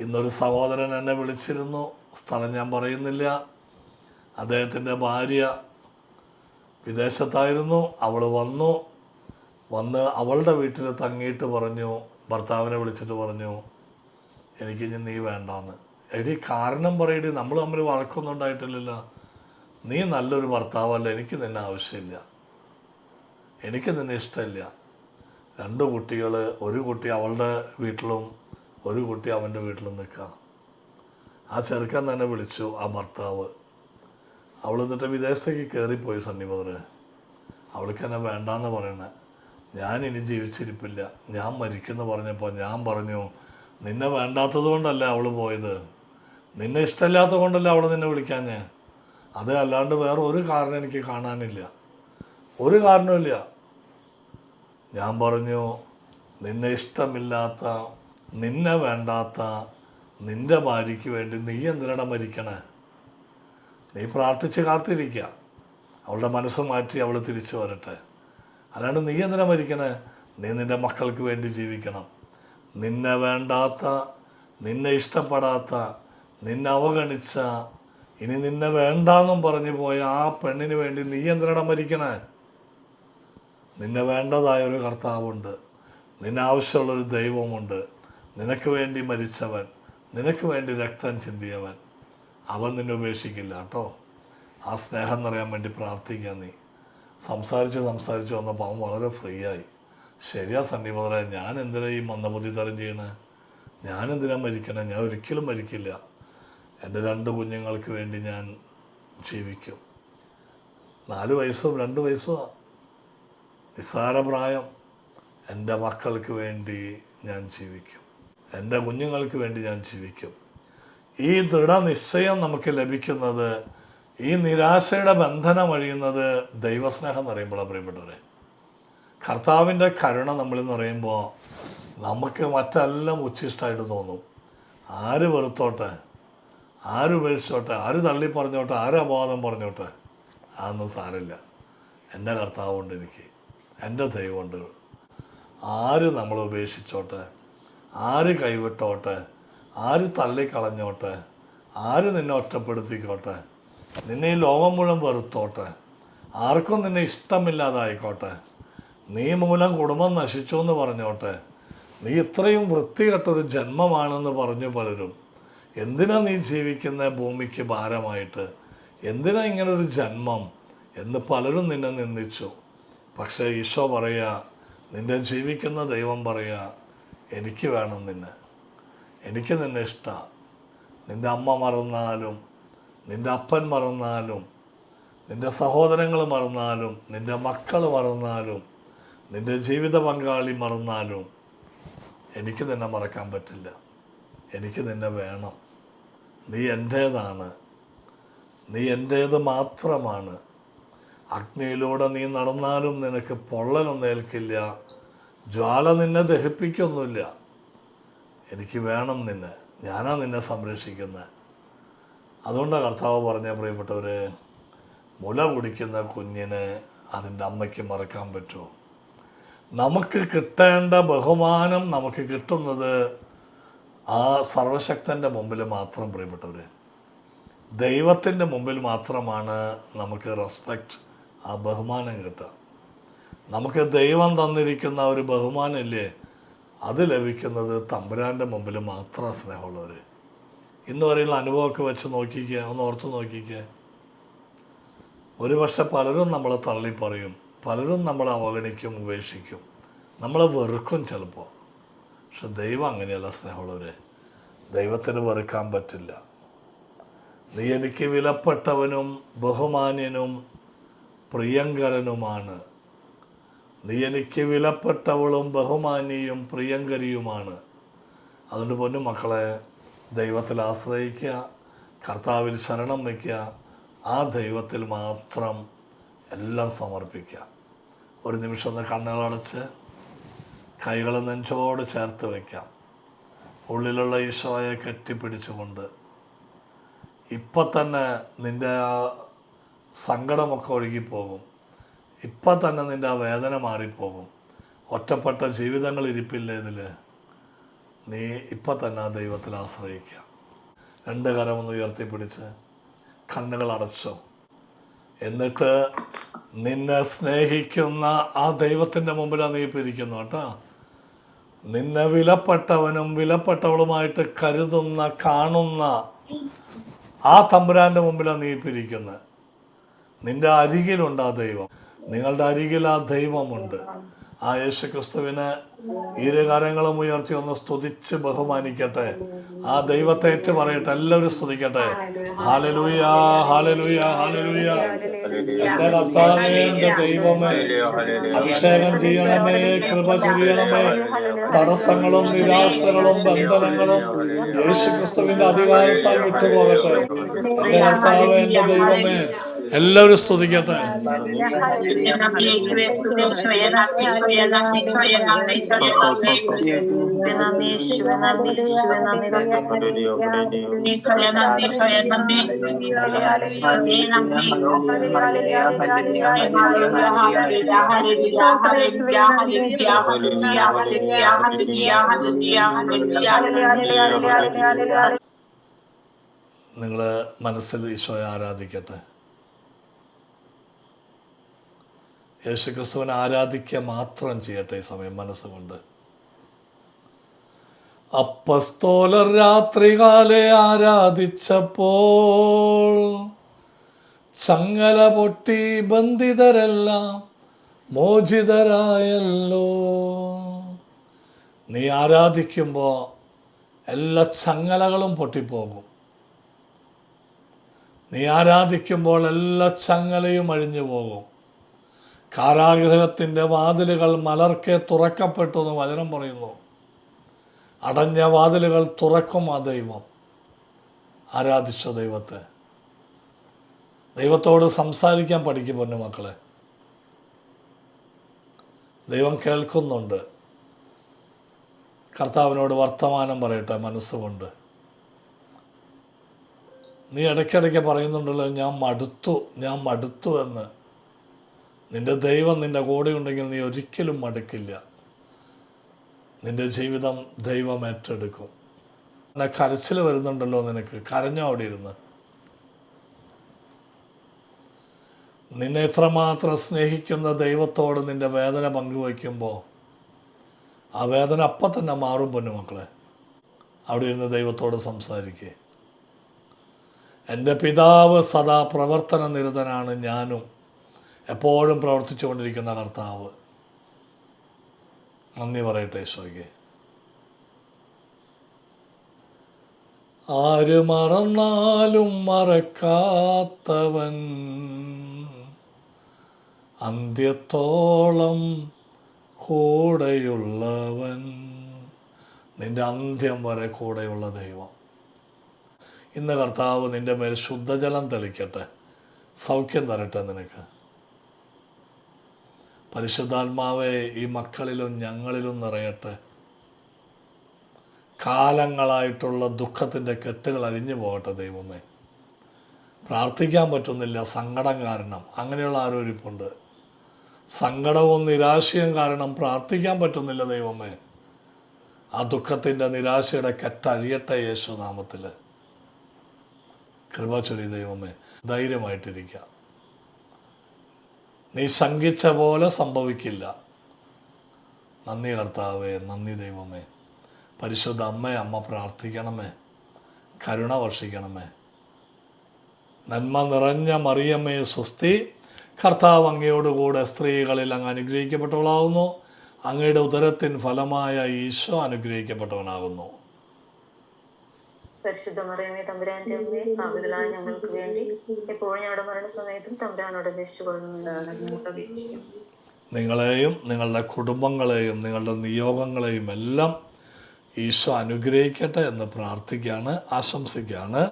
ഇന്നൊരു സഹോദരൻ എന്നെ വിളിച്ചിരുന്നു. സ്ഥലം ഞാൻ പറയുന്നില്ല. അദ്ദേഹത്തിന്റെ ഭാര്യ വിദേശത്തായിരുന്നു. അവൾ വന്നു. വന്ന് അവളുടെ വീട്ടിൽ തങ്ങിയിട്ട് പറഞ്ഞു ഭർത്താവിനെ വിളിച്ചിട്ട് പറഞ്ഞു എനിക്കിനി നീ വേണ്ടാന്ന്. എടി കാരണം പറയടി നമ്മൾ തമ്മിൽ വഴക്കൊന്നും ഉണ്ടായിട്ടില്ലല്ലോ. നീ നല്ലൊരു ഭർത്താവല്ല എനിക്ക് നിന്നെ ആവശ്യമില്ല. എനിക്ക് നിന്നെ ഇഷ്ടമില്ല. രണ്ട് കുട്ടികൾ ഒരു കുട്ടി അവളുടെ വീട്ടിലും ഒരു കുട്ടി അവന്റെ വീട്ടിൽ നിൽക്കുക. ആ ചെറുക്കൻ തന്നെ വിളിച്ചു ആ ഭർത്താവ്. അവൾ എന്നിട്ട് വിദേശത്തേക്ക് കയറിപ്പോയി സണ്ണിമോദറ് അവൾക്ക് എന്നെ വേണ്ടാന്ന് പറയണേ. ഞാൻ ഇനി ജീവിച്ചിരിപ്പില്ല. ഞാൻ മരിക്കുന്നു പറഞ്ഞപ്പോൾ ഞാൻ പറഞ്ഞു നിന്നെ വേണ്ടാത്തത് കൊണ്ടല്ല അവൾ പോയത്? നിന്നെ ഇഷ്ടമില്ലാത്തത് കൊണ്ടല്ല അവൾ നിന്നെ വിളിക്കാഞ്ഞേ? അത് അല്ലാണ്ട് വേറെ ഒരു കാരണം എനിക്ക് കാണാനില്ല. ഒരു കാരണമില്ല ഞാൻ പറഞ്ഞു നിന്നെ ഇഷ്ടമില്ലാത്ത നിന്നെ വേണ്ടാത്ത നിന്റെ ഭാര്യയ്ക്ക് വേണ്ടി നീ എന്തിനട മരിക്കണേ? നീ പ്രാർത്ഥിച്ച് കാത്തിരിക്കുക അവളുടെ മനസ്സ് മാറ്റി അവൾ തിരിച്ചു വരട്ടെ. അല്ലാണ്ട് നീ എന്തിനാ മരിക്കണേ? നീ നിന്റെ മക്കൾക്ക് വേണ്ടി ജീവിക്കണം. നിന്നെ വേണ്ടാത്ത നിന്നെ ഇഷ്ടപ്പെടാത്ത നിന്നെ അവഗണിച്ച ഇനി നിന്നെ വേണ്ടാന്നും പറഞ്ഞു പോയ ആ പെണ്ണിന് വേണ്ടി നീ എന്തിനാണ് മരിക്കണേ? നിന്നെ വേണ്ടതായ ഒരു കർത്താവുണ്ട്. നിന്നെ ആവശ്യമുള്ളൊരു ദൈവമുണ്ട് നിനക്ക് വേണ്ടി മരിച്ചവൻ നിനക്ക് വേണ്ടി രക്തം ചിന്തിയവൻ അവൻ നിന്നെ ഉപേക്ഷിക്കില്ല കേട്ടോ. ആ സ്നേഹം നിറയാൻ വേണ്ടി പ്രാർത്ഥിക്കുക നീ. സംസാരിച്ച് സംസാരിച്ച് വന്നപ്പോൾ അവൻ വളരെ ഫ്രീ ആയി ശരിയാ സന്നിപതരെ ഞാൻ എന്തിനാ ഈ മന്ദബുദ്ധി തരം ചെയ്യണേ? ഞാൻ എന്തിനാ മരിക്കണേ? ഞാൻ ഒരിക്കലും മരിക്കില്ല. എന്റെ രണ്ട് കുഞ്ഞുങ്ങൾക്ക് വേണ്ടി ഞാൻ ജീവിക്കും. നാല് വയസ്സും രണ്ട് വയസ്സുമാണ് നിസ്സാര പ്രായം എന്റെ മക്കൾക്ക് വേണ്ടി ഞാൻ ജീവിക്കും. എന്റെ കുഞ്ഞുങ്ങൾക്ക് വേണ്ടി ഞാൻ ജീവിക്കും. ഈ ദൃഢനിശ്ചയം നമുക്ക് ലഭിക്കുന്നത് ഈ നിരാശയുടെ ബന്ധനം അഴിയുന്നത് ദൈവസ്നേഹം എന്ന് പറയുമ്പോഴാണ് പ്രിയപ്പെട്ടവരെ. കർത്താവിന്റെ കരുണ നമ്മളിൽ പറയുമ്പോൾ നമുക്ക് മറ്റെല്ലാം ഉച്ഛിഷ്ടമായിട്ട് തോന്നും. ആര് വെറുത്തോട്ടെ? ആര് ഉപേക്ഷിച്ചോട്ടെ? ആര് തള്ളി പറഞ്ഞോട്ടെ? ആര് അപവാദം പറഞ്ഞോട്ടെ? അതൊന്നും സാരമില്ല. എന്റെ കർത്താവുണ്ട് എനിക്ക്. എന്റെ ദൈവമുണ്ട്. ആര് നമ്മളെ ഉപേക്ഷിച്ചോട്ടെ? ആര് കൈവിട്ടോട്ടെ? ആര് തള്ളിക്കളഞ്ഞോട്ടെ? ആര് നിന്നെ ഒറ്റപ്പെടുത്തിക്കോട്ടെ? നിന്നെ ഈ ലോകം മുഴുവൻ വെറുത്തോട്ടെ? ആർക്കും നിന്നെ ഇഷ്ടമില്ലാതായിക്കോട്ടെ? നീ മൂലം കുടുംബം നശിച്ചു എന്ന് പറഞ്ഞോട്ടെ? നീ ഇത്രയും വൃത്തികെട്ടൊരു ജന്മമാണെന്ന് പറഞ്ഞു പലരും. എന്തിനാ നീ ജീവിക്കുന്ന ഭൂമിക്ക് ഭാരമായിട്ട്? എന്തിനാ ഇങ്ങനൊരു ജന്മം? എന്ന് പലരും നിന്നെ നിന്ദിച്ചു. പക്ഷേ ഈശോ പറയുക നിന്നെ ജീവിക്കുന്ന ദൈവം പറയുക എനിക്ക് വേണം നിന്നെ. എനിക്ക് നിന്നെ ഇഷ്ടമാണ് നിന്റെ അമ്മ മറന്നാലും നിന്റെ അപ്പൻ മറന്നാലും നിന്റെ സഹോദരങ്ങൾ മറന്നാലും നിന്റെ മക്കൾ മറന്നാലും നിന്റെ ജീവിത പങ്കാളി മറന്നാലും എനിക്ക് നിന്നെ മറക്കാൻ പറ്റില്ല. എനിക്ക് നിന്നെ വേണം. നീ എന്റേതാണ്. നീ എന്റേത് മാത്രമാണ്. അഗ്നിയിലൂടെ നീ നടന്നാലും നിനക്ക് പൊള്ളലൊന്നും ഏൽക്കില്ല. ജ്വാല നിന്നെ ദഹിപ്പിക്കൊന്നുമില്ല. എനിക്ക് വേണം നിന്നെ. ഞാനാ നിന്നെ സംരക്ഷിക്കുന്നത് അതുകൊണ്ടാണ് കർത്താവ് പറഞ്ഞ പ്രിയപ്പെട്ടവർ മുല കുടിക്കുന്ന കുഞ്ഞിന് അതിന്റെ അമ്മയ്ക്ക് മറക്കാൻ പറ്റുമോ? നമുക്ക് കിട്ടേണ്ട ബഹുമാനം നമുക്ക് കിട്ടുന്നത് ആ സർവശക്തന്റെ മുമ്പിൽ മാത്രം പ്രിയപ്പെട്ടവർ ദൈവത്തിന്റെ മുമ്പിൽ മാത്രമാണ് നമുക്ക് റെസ്പെക്റ്റ് ആ ബഹുമാനം കിട്ടുക. നമുക്ക് ദൈവം തന്നിരിക്കുന്ന ഒരു ബഹുമാനമില്ലേ അത് ലഭിക്കുന്നത് തമ്പുരാന്റെ മുമ്പിൽ മാത്രം സ്നേഹമുള്ളവർ ഇന്ന് വരെയുള്ള അനുഭവമൊക്കെ വെച്ച് നോക്കിക്കുക ഒന്ന് ഓർത്ത് നോക്കിക്കുക ഒരു പക്ഷെ പലരും നമ്മളെ തള്ളി പറയും പലരും നമ്മളെ അവഗണിക്കും ഉപേക്ഷിക്കും. നമ്മളെ വെറുക്കും ചിലപ്പോൾ പക്ഷെ ദൈവം അങ്ങനെയല്ല സ്നേഹമുള്ളവർ ദൈവത്തിന് വെറുക്കാൻ പറ്റില്ല. നീ എനിക്ക് വിലപ്പെട്ടവനും ബഹുമാന്യനും പ്രിയങ്കരനുമാണ്. നീ എനിക്ക് വിലപ്പെട്ടവളും ബഹുമാനിയും പ്രിയങ്കരിയുമാണ്. അതുകൊണ്ട് പൊന്നു മക്കളെ ദൈവത്തിൽ ആശ്രയിക്കുക കർത്താവിൽ ശരണം വയ്ക്കുക ആ ദൈവത്തിൽ മാത്രം എല്ലാം സമർപ്പിക്കുക. ഒരു നിമിഷം ഒന്ന് കണ്ണുകളടച്ച് കൈകൾ നെഞ്ചോട് ചേർത്ത് വയ്ക്കാം. ഉള്ളിലുള്ള ഈശോയെ കെട്ടിപ്പിടിച്ചുകൊണ്ട്. ഇപ്പം തന്നെ നിന്റെ ആ സങ്കടമൊക്കെ ഒഴുകിപ്പോകും. ഇപ്പം തന്നെ നിന്റെ ആ വേദന മാറിപ്പോകും. ഒറ്റപ്പെട്ട ജീവിതങ്ങൾ ഇരിപ്പില്ല ഇതിൽ? നീ ഇപ്പം തന്നെ ആ ദൈവത്തിൽ ആശ്രയിക്കുക രണ്ട് കരമൊന്ന് ഉയർത്തിപ്പിടിച്ച് കണ്ണുകൾ അടച്ചോ. എന്നിട്ട് നിന്നെ സ്നേഹിക്കുന്ന ആ ദൈവത്തിന്റെ മുമ്പിലാണ് നീ ഇപ്പം ഇരിക്കുന്നു കേട്ടോ. നിന്നെ വിലപ്പെട്ടവനും വിലപ്പെട്ടവളുമായിട്ട് കരുതുന്ന കാണുന്ന ആ തമ്പുരാന്റെ മുമ്പിലാണ് നീ ഇപ്പം ഇരിക്കുന്നത്. നിന്റെ അരികിലുണ്ട് ആ ദൈവം. നിങ്ങളുടെ അരികിൽ ആ ദൈവമുണ്ട്. ആ യേശു ഇരുകാരങ്ങളും ഉയർത്തി ഒന്ന് സ്തുതിച്ച് ബഹുമാനിക്കട്ടെ. ആ ദൈവത്തെ ഏറ്റു പറയട്ടെ എല്ലാവരും സ്തുതിക്കട്ടെ. അഭിഷേകം ചെയ്യണമേ കൃപ ചെയ്യണമേ തടസ്സങ്ങളും നിരാശകളും ബന്ധനങ്ങളും യേശു ക്രിസ്തുവിന്റെ അധികാരത്താൽ വിട്ടുപോകട്ടെ. ദൈവമേ എല്ലാവരും സ്തുതിക്കട്ടെ. നിങ്ങൾ മനസ്സിൽ ഈശോയെ ആരാധിക്കട്ടെ. യേശുക്രിസ്തുവിനെ ആരാധിക്കുക മാത്രം ചെയ്യട്ടെ ഈ സമയം മനസ്സുകൊണ്ട്. അപ്പസ്തോലർ രാത്രികാലെ ആരാധിച്ചപ്പോൾ ചങ്ങല പൊട്ടി ബന്ധിതരെല്ലാം മോചിതരായല്ലോ. നീ ആരാധിക്കുമ്പോൾ എല്ലാ ചങ്ങലകളും പൊട്ടിപ്പോകും. നീ ആരാധിക്കുമ്പോൾ എല്ലാ ചങ്ങലയും അഴിഞ്ഞു പോകും കാരാഗ്രഹത്തിന്റെ വാതിലുകൾ മലർക്കെ തുറക്കപ്പെട്ടു വചനം പറയുന്നു. അടഞ്ഞ വാതിലുകൾ തുറക്കും ആ ദൈവം. ആരാധിച്ച ദൈവത്തെ. ദൈവത്തോട് സംസാരിക്കാൻ പഠിക്കും പൊന്നു മക്കളെ. ദൈവം കേൾക്കുന്നുണ്ട്. കർത്താവിനോട് വർത്തമാനം പറയട്ടെ മനസ്സുകൊണ്ട്. നീ ഇടയ്ക്കിടയ്ക്ക് പറയുന്നുണ്ടല്ലോ ഞാൻ മടുത്തു ഞാൻ മടുത്തു എന്ന്. നിന്റെ ദൈവം നിന്റെ കൂടെ ഉണ്ടെങ്കിൽ നീ ഒരിക്കലും മടുക്കില്ല. നിന്റെ ജീവിതം ദൈവം ഏറ്റെടുക്കും. എന്നെ കരച്ചിൽ വരുന്നുണ്ടല്ലോ നിനക്ക്. കരഞ്ഞോ അവിടെ ഇരുന്ന്? നിന്നെ എത്രമാത്രം സ്നേഹിക്കുന്ന ദൈവത്തോട് നിന്റെ വേദന പങ്കുവയ്ക്കുമ്പോൾ ആ വേദന അപ്പം തന്നെ മാറും പൊന്നു മക്കളെ അവിടെ ഇരുന്ന് ദൈവത്തോട് സംസാരിക്കേ. എന്റെ പിതാവ് സദാ പ്രവർത്തന നിരതനാണ് ഞാനും. എപ്പോഴും പ്രവർത്തിച്ചുകൊണ്ടിരിക്കുന്ന കർത്താവ്. നന്ദി പറയട്ടെ ഈശോയ്ക്ക്. ആര് മറന്നാലും മറക്കാത്തവൻ. അന്ത്യത്തോളം കൂടെയുള്ളവൻ. നിന്റെ അന്ത്യം വരെ കൂടെയുള്ള ദൈവം. ഇന്ന് കർത്താവ് നിന്റെ മേൽ ശുദ്ധജലം തെളിക്കട്ടെ. സൗഖ്യം തരട്ടെ നിനക്ക്. പരിശുദ്ധാത്മാവെ ഈ മക്കളിലും ഞങ്ങളിലും നിറയട്ടെ. കാലങ്ങളായിട്ടുള്ള ദുഃഖത്തിന്റെ കെട്ടുകൾ അഴിഞ്ഞു പോകട്ടെ ദൈവമേ. പ്രാർത്ഥിക്കാൻ പറ്റുന്നില്ല സങ്കടം കാരണം. അങ്ങനെയുള്ള ആരോരിപ്പുണ്ട് സങ്കടവും നിരാശയും കാരണം പ്രാർത്ഥിക്കാൻ പറ്റുന്നില്ല ദൈവമേ. ആ ദുഃഖത്തിന്റെ നിരാശയുടെ കെട്ടഴിയട്ടെ യേശുനാമത്തിൽ കൃപ ചൊല്ലി ദൈവമേ. ധൈര്യമായിട്ടിരിക്കുക. നീ ശങ്കിച്ച പോലെ സംഭവിക്കില്ല. നന്ദി കർത്താവേ നന്ദി ദൈവമേ. പരിശുദ്ധ അമ്മേ അമ്മ പ്രാർത്ഥിക്കണമേ. കരുണ വർഷിക്കണമേ. നന്മ നിറഞ്ഞ മറിയമ്മയെ സ്വസ്തി. കർത്താവ് അങ്ങയോടുകൂടെ സ്ത്രീകളിൽ അങ്ങ് അനുഗ്രഹിക്കപ്പെട്ടവളാകുന്നു അങ്ങയുടെ ഉദരത്തിൻ ഫലമായ ഈശോ അനുഗ്രഹിക്കപ്പെട്ടവനാകുന്നു. പരിശുദ്ധ മറിയമേ തമ്പുരാന്റെ അമ്മേ പാപികളായ ഞങ്ങൾക്ക് വേണ്ടി എപ്പോഴും ഞങ്ങളുടെ മരണസമയത്തും തമ്പുരാനോട് അപേക്ഷിച്ചുകൊള്ളുന്നതാണ് നിങ്ങളെയും നിങ്ങളുടെ കുടുംബങ്ങളെയും നിങ്ങളുടെ നിയോഗങ്ങളെയും എല്ലാം ഈശോ അനുഗ്രഹിക്കട്ടെ എന്ന് പ്രാർത്ഥിക്കുകയാണ് ആശംസിക്കുകയാണ്.